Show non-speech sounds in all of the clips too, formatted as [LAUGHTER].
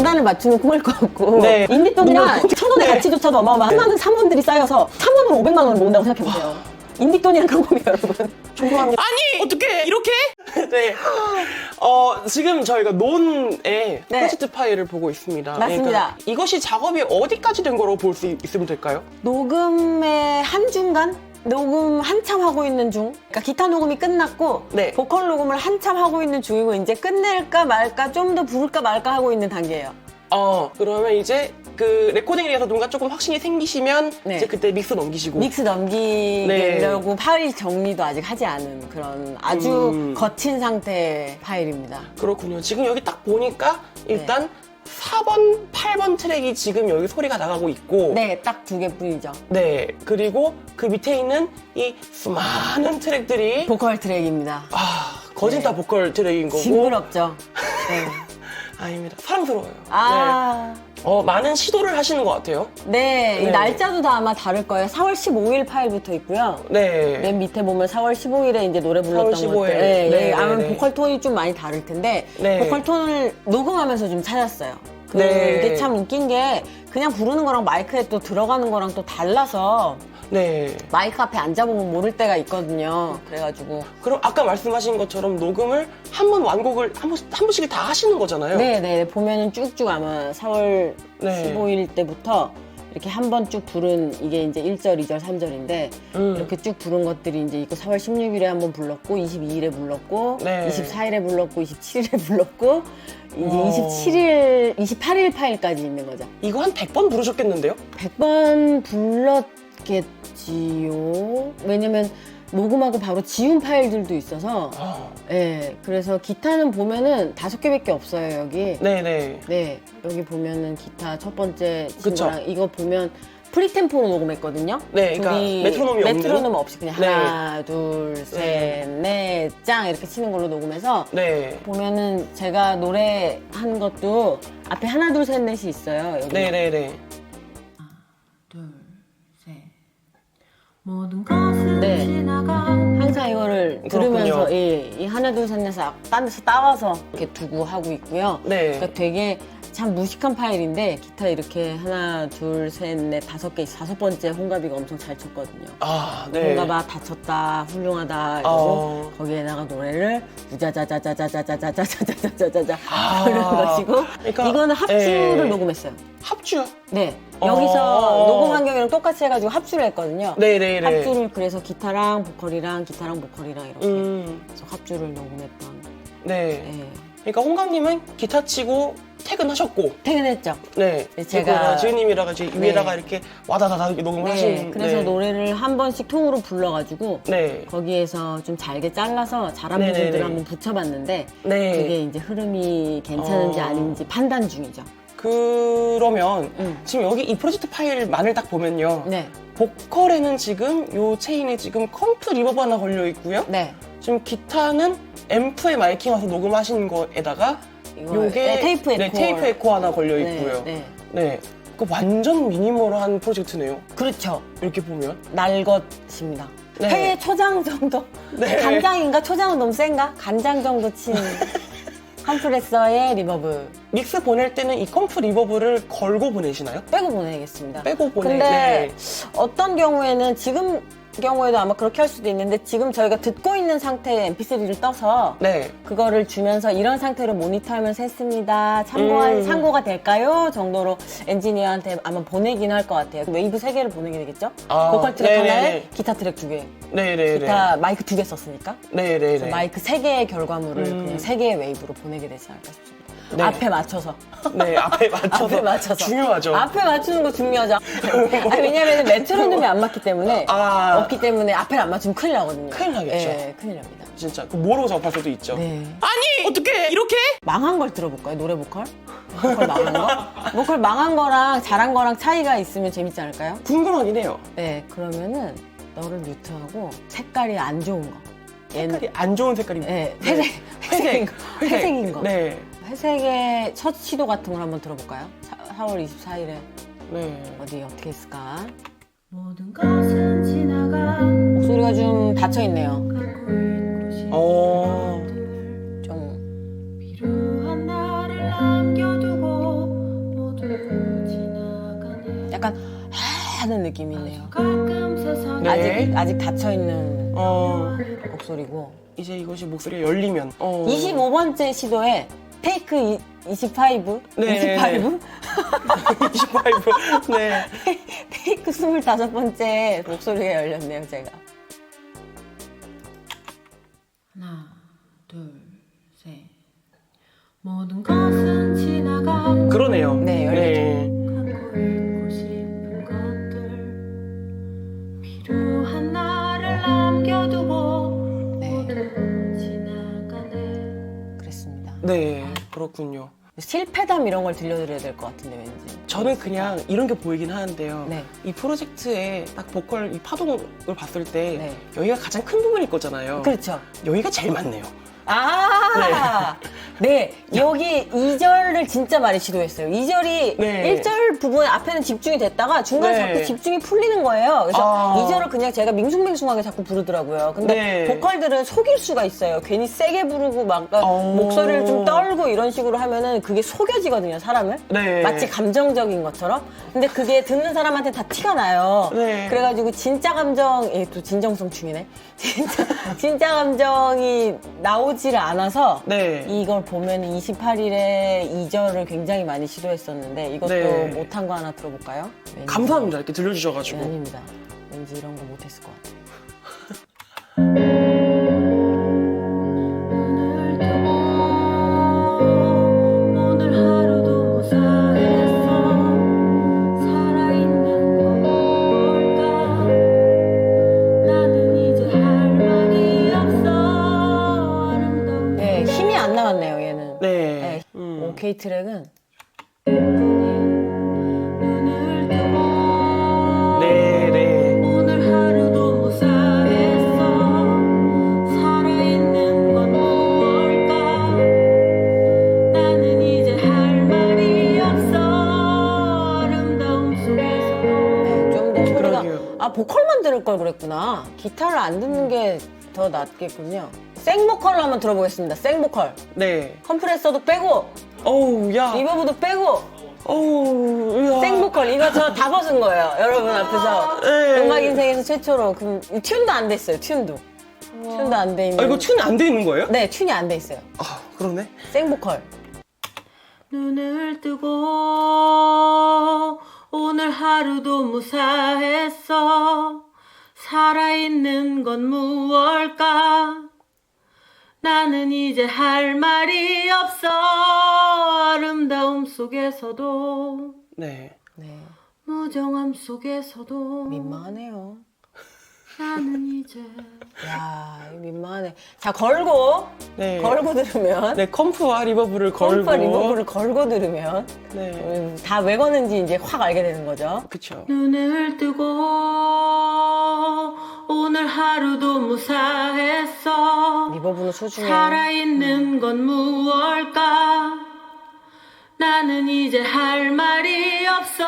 장단을 맞추는 꿈일 것 같고 네. 인디돈이랑 천 원의 네. 가치조차도 어마어마한 수많은 사모들이 쌓여서 천원으로 500만 원을 모은다고 생각해보세요 인디돈이란 그런 꿈이에요 여러분 죄송합니다. 아니 어떻게 이렇게? [LAUGHS] 네. 어 지금 저희가 논의 프로젝트 파일을 보고 있습니다. 맞습니다. 그러니까 이것이 작업이 어디까지 된 거로 볼 수 있으면 될까요? 녹음의 한중간? 녹음 한참 하고 있는 중. 그러니까 기타 녹음이 끝났고 네. 보컬 녹음을 한참 하고 있는 중이고 이제 끝낼까 말까 좀 더 부를까 말까 하고 있는 단계예요. 어 그러면 이제 그 레코딩에 대해서 뭔가 조금 확신이 생기시면 네. 이제 그때 믹스 넘기시고. 믹스 넘기려고 파일 정리도 아직 하지 않은 그런 아주 음. 거친 상태의 파일입니다. 그렇군요. 지금 여기 딱 보니까 일단 네. 4번, 8번 트랙이 지금 여기 소리가 나가고 있고 네, 딱 두 개뿐이죠. 네, 그리고 그 밑에 있는 이 수많은 트랙들이 보컬 트랙입니다. 아, 거진 네. 다 보컬 트랙인 거고 징그럽죠. 네. [LAUGHS] 아닙니다. 사랑스러워요. 네. 아. 어, 많은 시도를 하시는 것 같아요. 네, 이 네. 날짜도 다 아마 다를 거예요. 4월 15일 파일부터 있고요. 네. 맨 밑에 보면 4월 15일에 이제 노래 불렀던 4월 15일. 것들. 네, 네, 예, 아마 네, 네. 보컬 톤이 좀 많이 다를 텐데 네. 보컬 톤을 녹음하면서 좀 찾았어요. 네. 그게 참 웃긴 게 그냥 부르는 거랑 마이크에 또 들어가는 거랑 또 달라서 네. 마이크 앞에 앉아보면 모를 때가 있거든요. 그래가지고 그럼 아까 말씀하신 것처럼 녹음을 한 번 완곡을 한, 번, 한 번씩 다 하시는 거잖아요. 네네 보면은 쭉쭉 아마 4월 네. 15일 때부터 이렇게 한 번 쭉 부른 이게 이제 1절, 2절, 3절인데 음. 이렇게 쭉 부른 것들이 이제 이거 4월 16일에 한 번 불렀고 22일에 불렀고 네. 24일에 불렀고 27일에 [LAUGHS] 불렀고 이제 어. 27일, 28일 파일까지 있는 거죠. 이거 한 100번 부르셨겠는데요? 100번 불렀 겠지요. 왜냐면 녹음하고 바로 지운 파일들도 있어서 어. 예, 그래서 기타는 보면은 다섯 개밖에 없어요, 여기. 네네. 네, 여기 보면은 기타 첫 번째 그쵸. 친구랑 이거 보면 프리템포로 녹음했거든요. 네, 그러니까 둘이 메트로놈이 없는? 메트로놈 없이 그냥 네. 하나, 둘, 셋, 넷, 짱 이렇게 치는 걸로 녹음해서 네. 보면은 제가 노래 한 것도 앞에 하나, 둘, 셋, 넷이 있어요. 여기 네네네. 둘, 네. 항상 이거를 그렇군요. 들으면서 이, 이 하나, 둘, 셋, 넷을 딴 데서 따와서 이렇게 두고 하고 있고요. 네. 그러니까 되게 참 무식한 파일인데 기타 이렇게 하나, 둘, 셋, 넷, 다섯 개, 다섯 번째 홍가비가 엄청 잘 쳤거든요. 아, 네. 홍가바 다쳤다, 훌륭하다 이러고 어. 거기에다가 노래를 우자자자자자자자자자자자자자자 아. 그런 것이고 그러니까, 이거는 합주를 네. 녹음했어요. 합주요? 네 어. 여기서 녹음 환경이랑 똑같이 해가지고 합주를 했거든요. 네네네. 합주를 그래서 기타랑 보컬이랑 기타랑 보컬이랑 이렇게 음, 그래서 합주를 녹음했던. 네. 네. 그러니까 홍강님은 기타 치고 퇴근하셨고, 퇴근했죠. 네. 네, 제가 제가- 지은님이랑 같이 위에다가 네. 이렇게 와다다다 이렇게 녹음을 네, 하신. 그래서 네. 노래를 한 번씩 통으로 불러가지고 네. 거기에서 좀 잘게 잘라서 잘한 네네네. 부분들을 한번 붙여봤는데 네. 그게 이제 흐름이 괜찮은지 어. 아닌지 판단 중이죠. 그러면 음. 지금 여기 이 프로젝트 파일만을 딱 보면요. 네, 보컬에는 지금 요 체인에 지금 컴프 리버브 하나 걸려 있고요. 네. 지금 기타는 앰프에 마이킹 와서 녹음하신 거에다가 이거, 요게 네, 테이프 에코. 네, 테이프 에코 하나 걸려 있고요. 네, 네. 네. 그 완전 미니멀한 프로젝트네요. 그렇죠. 이렇게 보면. 날것입니다. 네. 회에 초장 정도? 네. 간장인가? 초장은 너무 센가? 간장 정도 친 [LAUGHS] 컴프레서의 리버브 믹스 보낼 때는 이 컴프 리버브를 걸고 보내시나요? 빼고 보내겠습니다. 빼고 보내. 근데 네. 어떤 경우에는 지금 경우에도 아마 그렇게 할 수도 있는데 지금 저희가 듣고 있는 상태의 mp3를 떠서 네. 그거를 주면서 이런 상태로 모니터하면서 했습니다. 참고할 음. 참고가 될까요? 정도로 엔지니어한테 아마 보내긴 할 것 같아요. 웨이브 세 개를 보내게 되겠죠? 아, 보컬 트랙 네네네. 하나에 기타 트랙 두 개. 네네네. 기타 마이크 두 개 썼으니까. 네네네. 마이크 세 개의 결과물을 음. 그냥 세 개의 웨이브로 보내게 되지 않을까 싶습니다. 네. 앞에 맞춰서. 네, 앞에 [LAUGHS] 맞춰서. 앞에 맞춰서. 중요하죠. 앞에 맞추는 거 중요하죠. 아니, 왜냐면 메트로놈이 안 맞기 때문에 아. 없기 때문에 앞에를 안 맞추면 큰일 나거든요. 큰일 나겠죠. 네, 큰일 납니다. 진짜 그 모르고 작업할 수도 있죠. 네. 아니 어떻게 이렇게? 망한 걸 들어볼까요? 노래 보컬? 보컬 망한 거? [LAUGHS] 보컬 망한 거랑 잘한 거랑 차이가 있으면 재밌지 않을까요? 궁금하긴 해요. 네, 그러면은 너를 뮤트하고 색깔이 안 좋은 거. 색깔이 안 좋은 색깔이. 네, 회색, 회색인 거. 회색인 거. 네. 회색의 첫 시도 같은 걸 한번 들어볼까요? 4, 월 24일에 네. 어디 어떻게 했을까? 모든 것은 지나가 목소리가 좀 닫혀 있네요. 어. 좀 비루한 나를 남겨두고 모두 지나가네 약간 하는 느낌이네요. 가끔 세상에 네. 아직 아직 닫혀 있는 어. 목소리고. 이제 이것이 목소리가 열리면. 어. 25번째 시도에 테이크 이, 25? 네. 25? 25. [LAUGHS] 네. [LAUGHS] 테이크 25번째 목소리가 열렸네요, 제가. 하나 둘 셋 모든 것은 지나가 그러네요. 네, 열리죠. 갖 그렇군요. 실패담 이런 걸 들려드려야 될 것 같은데, 왠지. 저는 그냥 이런 게 보이긴 하는데요. 네. 이 프로젝트의 딱 보컬 이 파동을 봤을 때 네. 여기가 가장 큰 부분일 거잖아요. 그렇죠. 여기가 제일 많네요. 아, 네. 여기 2절을 진짜 많이 시도했어요. 2절이 네. 1절 부분 앞에는 집중이 됐다가 중간에 네. 자꾸 집중이 풀리는 거예요. 그래서 아. 2절을 그냥 제가 밍숭맹숭하게 자꾸 부르더라고요. 근데 네. 보컬들은 속일 수가 있어요. 괜히 세게 부르고 막 어. 목소리를 좀 떨고 이런 식으로 하면은 그게 속여지거든요, 사람을. 네. 마치 감정적인 것처럼. 근데 그게 듣는 사람한테 다 티가 나요. 네. 그래가지고 진짜 감정, 예, 또 진정성 중이네. 진짜, [LAUGHS] 진짜 감정이 나오지를 않아서 네. 이걸 보면 28일에 2절을 굉장히 많이 시도했었는데 이것도 네. 못한 거 하나 들어볼까요? 왠지- 감사합니다. 이렇게 네, 들려주셔가지고. 아닙니다. 왠지 이런 거 못했을 것 같아요. 나왔네요, 얘는. 네. 네, 음. 오케이 트랙은 눈을 뜨고 네, 네. 오늘 하루도 무사했어 살아있는 건 무엇일까 나는 이제 할 말이 없어 아름다움 속에서도 네, 좀더 소리가 그러게요. 아 보컬만 들을 걸 그랬구나. 기타를 안 듣는 게 더 낫겠군요. 생보컬을 한번 들어보겠습니다. 생보컬. 네. 컴프레서도 빼고 어우, 야. 리버브도 빼고 어우, 야. 생보컬 이거 저 다 벗은 거예요. 여러분 앞에서 네. 음악 인생에서 최초로 그 튠도 안 됐어요. 튠도 튠도 안 돼 있는. 아, 이거 튠 안 돼 있는 거예요? 네 튠이 안 돼 있어요. 아, 그러네. 생보컬. 눈을 뜨고 오늘 하루도 무사했어 살아있는 건 무엇일까 나는 이제 할 말이 없어 아름다움 속에서도 네. 네 무정함 속에서도 민망하네요. 나는 이제 [LAUGHS] 야 이거 민망하네. 자 걸고 네. 걸고 들으면 네, 컴프와 리버브를 걸고. 컴프 리버브를 걸고 들으면 네. 음, 다 왜 거는지 이제 확 알게 되는 거죠. 그쵸. 눈을 뜨고 오늘 하루도 무사했어 리버브는 소중해. 살아있는 건 무엇일까 나는 이제 할 말이 없어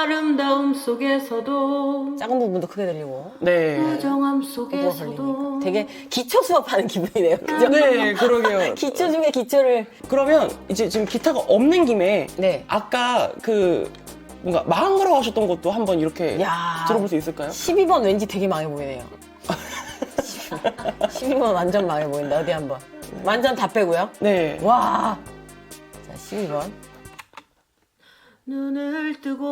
아름다움 속에서도 작은 부분도 크게 들리고. 네. 무정함 뭐가 속에서도. 되게 기초 수업하는 기분이네요. 그죠? 네, 그러게요. [LAUGHS] 기초 중에 기초를. 그러면 이제 지금 기타가 없는 김에 네. 아까 그 뭔가 마음 걸어 가셨던 것도 한번 이렇게 야. 들어볼 수 있을까요? 12번 왠지 되게 망해 보이네요. [LAUGHS] 12번 완전 망해 보인다. 어디 한번. 완전 다 빼고요. 네. 와. 자, 12번. 눈을 뜨고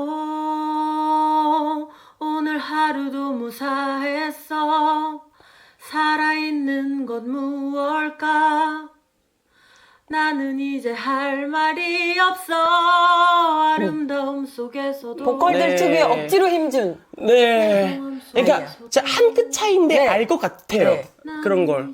오늘 하루도 무사했어 살아있는 것 무엇일까 나는 이제 할 말이 없어 아름다움 속에서도 보컬들 네. 특유의 억지로 힘준. 네. 그러니까 한 끗 차이인데 네. 알 것 같아요. 나는 그런 걸.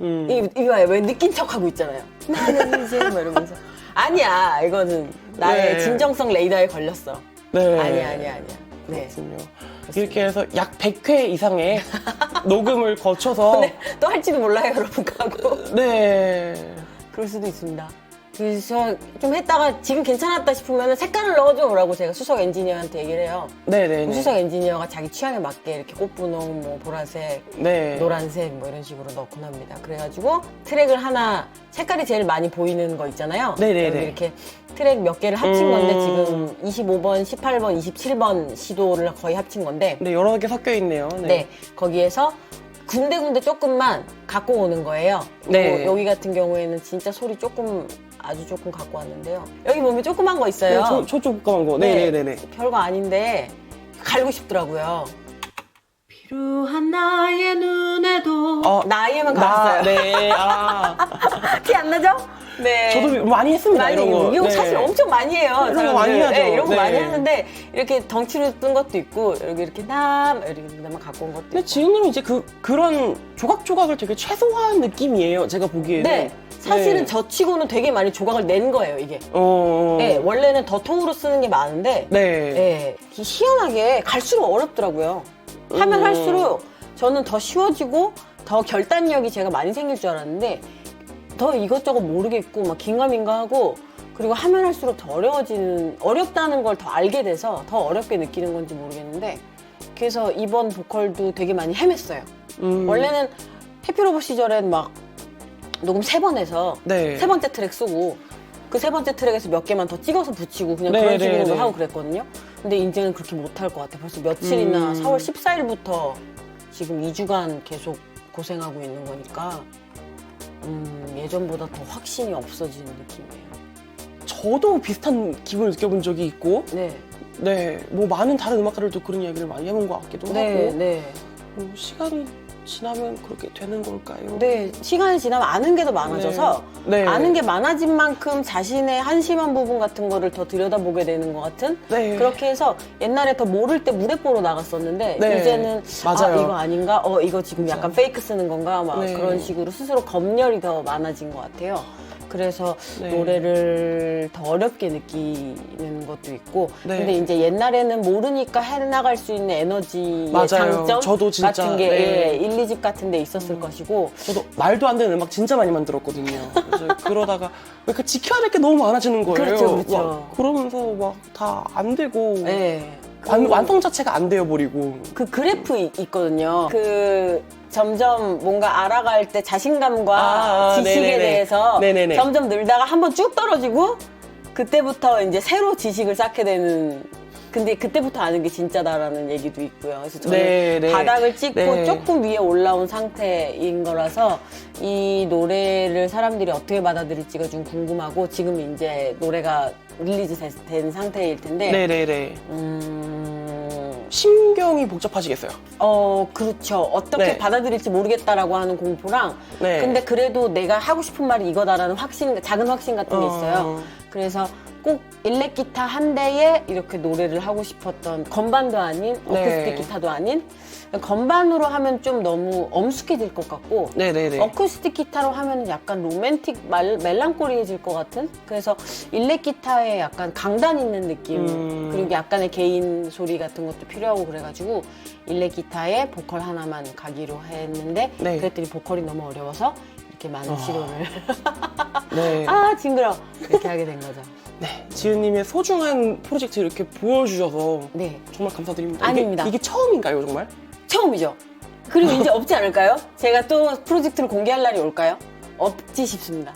음. 이, 이거 봐요. 왜 느낀 척 하고 있잖아요. 나는 이제 뭐 이러면서. 아니야. 이거는 나의 네. 진정성 레이더에 걸렸어. 네. 아니야, 아니야, 아니야. 네. 그렇군요. 이렇게 해서 약 100회 이상의 녹음을 거쳐서 [LAUGHS] 네, 또 할지도 몰라요, 여러분. 가고. 네. 그럴 수도 있습니다. 그래서 좀 했다가 지금 괜찮았다 싶으면 색깔을 넣어줘 오라고 제가 수석 엔지니어한테 얘기를 해요. 네네네. 수석 엔지니어가 자기 취향에 맞게 이렇게 꽃분홍, 뭐 보라색, 네. 노란색 뭐 이런 식으로 넣곤 합니다. 그래가지고 트랙을 하나 색깔이 제일 많이 보이는 거 있잖아요. 네네네. 여기 이렇게 트랙 몇 개를 합친 음. 건데 지금 25번, 18번, 27번 시도를 거의 합친 건데 네, 여러 개 섞여 있네요. 네. 네, 거기에서 군데군데 조금만 갖고 오는 거예요. 네. 그리고 여기 같은 경우에는 진짜 소리 조금 아주 조금 갖고 왔는데요. 여기 보면 조그만 거 네, 있어요. 저, 저 조그만 거. 네네네 네. 별거 아닌데 갈고 싶더라고요. 필요한 나의 눈에도 어, 나이에만 나, 갔어요. 네, 아. [LAUGHS] 티 안 나죠? 네. 저도 많이 했습니다, 많이 이런 거. 이거 네. 사실 엄청 많이 해요. 이런 거. 많이 하죠. 네, 이런 거 네. 많이 하는데 이렇게 덩치로 뜬 것도 있고 여기 이렇게 남 이렇게 그다음에 갖고 온 것도 근데 있고. 지은님이 이제 그, 그런 조각조각을 되게 최소화한 느낌이에요, 제가 보기에는. 네. 사실은 네. 저 치고는 되게 많이 조각을 낸 거예요, 이게. 어. 네, 원래는 더 통으로 쓰는 게 많은데 네. 네, 희- 희한하게 갈수록 어렵더라고요. 하면 음. 할수록 저는 더 쉬워지고 더 결단력이 제가 많이 생길 줄 알았는데 더 이것저것 모르겠고 막 긴가민가하고 그리고 하면 할수록 더 어려워지는 어렵다는 걸 더 알게 돼서 더 어렵게 느끼는 건지 모르겠는데 그래서 이번 보컬도 되게 많이 헤맸어요. 음. 원래는 해피로버 시절엔 막 녹음 세 번 해서 네. 세 번째 트랙 쓰고 그 세 번째 트랙에서 몇 개만 더 찍어서 붙이고 그냥 네, 그런 네, 식으로 네. 하고 그랬거든요. 근데 이제는 그렇게 못할 것 같아. 벌써 며칠이나 음. 4월 14일부터 지금 2주간 계속 고생하고 있는 거니까 음, 예전보다 더 확신이 없어지는 느낌이에요. 저도 비슷한 기분을 느껴본 적이 있고, 네, 네. 뭐 많은 다른 음악가들도 그런 이야기를 많이 해본 것 같기도 네, 하고. 네. 뭐 시간이 지나면 그렇게 되는 걸까요? 네, 시간이 지나면 아는 게 더 많아져서 네. 아는 게 많아진 만큼 자신의 한심한 부분 같은 거를 더 들여다보게 되는 것 같은 네. 그렇게 해서 옛날에 더 모를 때 무대 보러 나갔었는데 네. 이제는 맞아요. 아, 이거 아닌가? 어 이거 지금 약간 페이크 쓰는 건가? 막 네. 그런 식으로 스스로 검열이 더 많아진 것 같아요. 그래서 네. 노래를 더 어렵게 느끼는 것도 있고 네. 근데 이제 옛날에는 모르니까 해나갈 수 있는 에너지의 맞아요. 장점 저도 진짜, 같은 게 네. 예, 1, 2집 같은 데 있었을 것이고 저도 말도 안 되는 음악 진짜 많이 만들었거든요. [LAUGHS] 그러다가 왜그 지켜야 될 게 너무 많아지는 거예요. 그렇죠, 그렇죠. 막 그러면서 막 다 안 되고 예. 완, 그- 완성 자체가 안 되어 버리고. 그 그래프 이- 있거든요. 그 점점 뭔가 알아갈 때 자신감과 아, 지식에 네네네. 대해서 네네네. 점점 늘다가 한번 쭉 떨어지고 그때부터 이제 새로 지식을 쌓게 되는 근데 그때부터 아는 게 진짜다라는 얘기도 있고요. 그래서 저는 네, 네. 바닥을 찍고 네. 조금 위에 올라온 상태인 거라서 이 노래를 사람들이 어떻게 받아들일지가 좀 궁금하고 지금 이제 노래가 릴리즈 된- 된 상태일 텐데 네네네. 음, 심경이 복잡하시겠어요. 어, 그렇죠. 어떻게 네. 받아들일지 모르겠다라고 하는 공포랑, 네. 근데 그래도 내가 하고 싶은 말이 이거다라는 확신, 작은 확신 같은 게 있어요. 어. 그래서 꼭 일렉 기타 한 대에 이렇게 노래를 하고 싶었던 건반도 아닌, 네. 어쿠스틱 기타도 아닌, 건반으로 하면 좀 너무 엄숙해질 것 같고, 네네네. 어쿠스틱 기타로 하면 약간 로맨틱 말, 멜랑콜리해질 것 같은 그래서 일렉 기타에 약간 강단 있는 느낌 음. 그리고 약간의 개인 소리 같은 것도 필요하고 그래가지고 일렉 기타에 보컬 하나만 가기로 했는데 네. 그랬더니 보컬이 너무 어려워서 이렇게 많은 아. 시도를 네. [LAUGHS] 아 징그러 이렇게 하게 된 거죠 네. 지은님의 소중한 프로젝트 이렇게 보여주셔서 네 정말 감사드립니다. 아닙니다. 이게, 이게 처음인가요, 정말? 처음이죠 그리고 이제 없지 않을까요? 제가 또 프로젝트를 공개할 날이 올까요? 없지 싶습니다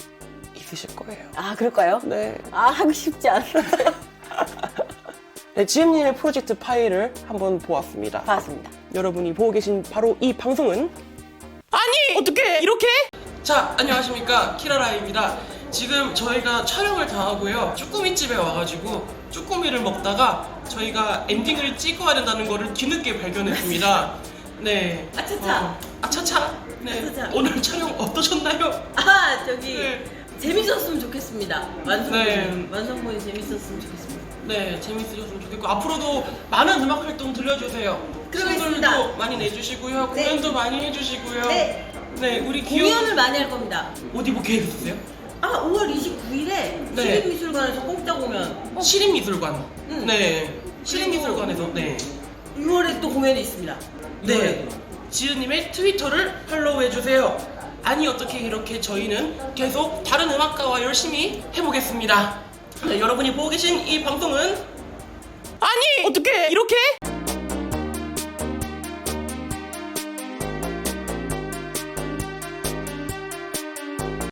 있으실 거예요. 아 그럴까요? 네. 아 하고 싶지 않은데 [LAUGHS] 네, 지은님의 프로젝트 파일을 한번 보았습니다. 봤습니다 여러분이 보고 계신 바로 이 방송은 아니 어떻게 이렇게? 자 안녕하십니까 키라라입니다. 지금 저희가 촬영을 다 하고요 쭈꾸미 집에 와가지고 쭈꾸미를 먹다가 저희가 엔딩을 찍어야 된다는 거를 뒤늦게 발견했습니다. [LAUGHS] 네. 아차차. 어, 아차차. 네. 아차차. 오늘 촬영 어떠셨나요? 아 저기 네. 재밌었으면 좋겠습니다. 완성본 네. 완성본이 재밌었으면 좋겠습니다. 네, 재밌으셨으면 좋겠고 앞으로도 많은 음악 활동 들려주세요. 그러겠습니다. 싱글도 많이 내주시고요, 네. 공연도 많이 해주시고요. 네. 네, 우리 귀여운 공연을 많이 할 겁니다. 어디 뭐 계획 있으세요? 아 5월 29일에 네. 시립미술관에서 공짜 공연. 시립미술관. 응. 네, 시립미술관에서 네. 6월에 또 공연이 있습니다. 네. 지은님의 트위터를 팔로우 해 주세요. 아니 어떻게 이렇게 저희는 계속 다른 음악가와 열심히 해보겠습니다. 네, 여러분이 보고 계신 이 방송은 아니 어떻게 이렇게